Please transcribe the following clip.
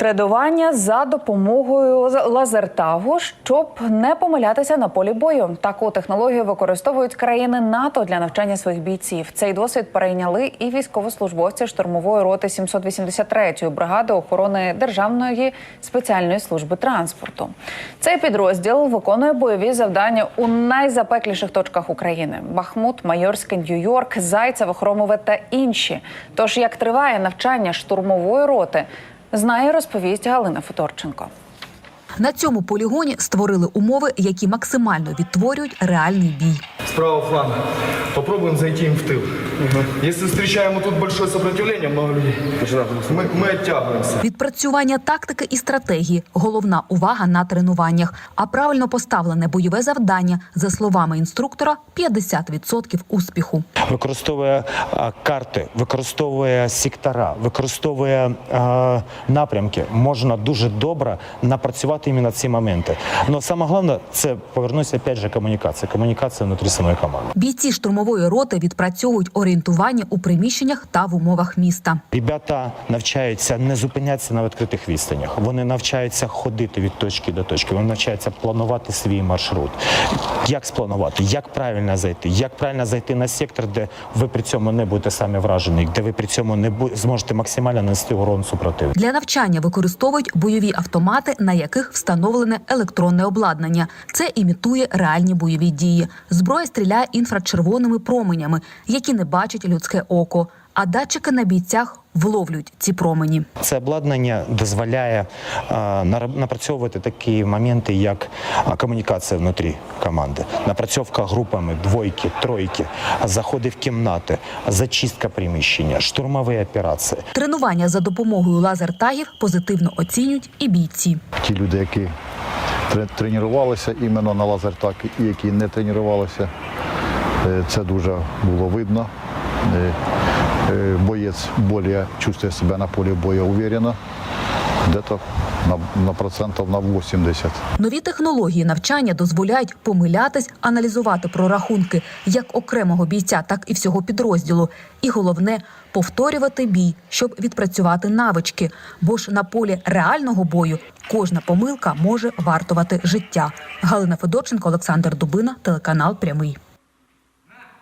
Тренування за допомогою лазертагу, щоб не помилятися на полі бою. Таку технологію використовують країни НАТО для навчання своїх бійців. Цей досвід перейняли і військовослужбовці штурмової роти 783-ї бригади охорони Державної спеціальної служби транспорту. Цей підрозділ виконує бойові завдання у найзапекліших точках України: Бахмут, Майорське, Нью-Йорк, Зайцеве, Хромове та інші. Тож як триває навчання штурмової роти, знає, розповість Галина Федорченко. На цьому полігоні створили умови, які максимально відтворюють реальний бій. Справа правого фланга. Попробуем зайти їм в тыл. Если встречаем тут большое сопротивление, много людей, мы, мы оттягиваемся. Відпрацювання тактики і стратегії головна увага на тренуваннях. А правильно поставлене бойове завдання, за словами інструктора, 50% успіху. використовує а, карти, використовує сектора, використовує а, напрямки. Можна дуже добре напрацювати іменно ці моменти. Але саме головне це повернуся опять же комунікація. Комунікація внутрі самої команди. Бійці штурмової роти відпрацьовують орієнтування у приміщеннях та в умовах міста. Ребята навчаються не зупинятися на відкритих відстанях. Вони навчаються ходити від точки до точки. Вони навчаються планувати свій маршрут. Як спланувати, як правильно зайти, як правильно зайти на сектор, де ви при цьому не будете самі вражені, де ви при цьому не зможете максимально нанести урон супротивнику. Для навчання використовують бойові автомати, на яких встановлене електронне обладнання. Це імітує реальні бойові дії. Зброя стріляє інфрачервоними променями, які не бачить людське око. А датчики на бійцях вловлюють ці промені. Це обладнання дозволяє е, напрацьовувати такі моменти, як е, комунікація внутрі команди, напрацьовка групами, двойки, тройки, заходи в кімнати, зачистка приміщення, штурмові операції. Тренування за допомогою лазертагів позитивно оцінюють і бійці. ті люди, які тре- тренувалися іменно на лазертак, і які не тренувалися, це дуже було видно. Е, е, Боєць більше чувствує себе на полі бою уверенно, десь на, на процентів на 80. Нові технології навчання дозволяють помилятись, аналізувати прорахунки як окремого бійця, так і всього підрозділу. І головне повторювати бій, щоб відпрацювати навички. Бо ж на полі реального бою кожна помилка може вартувати життя. Галина Федорченко, Олександр Дубина, телеканал Прямий.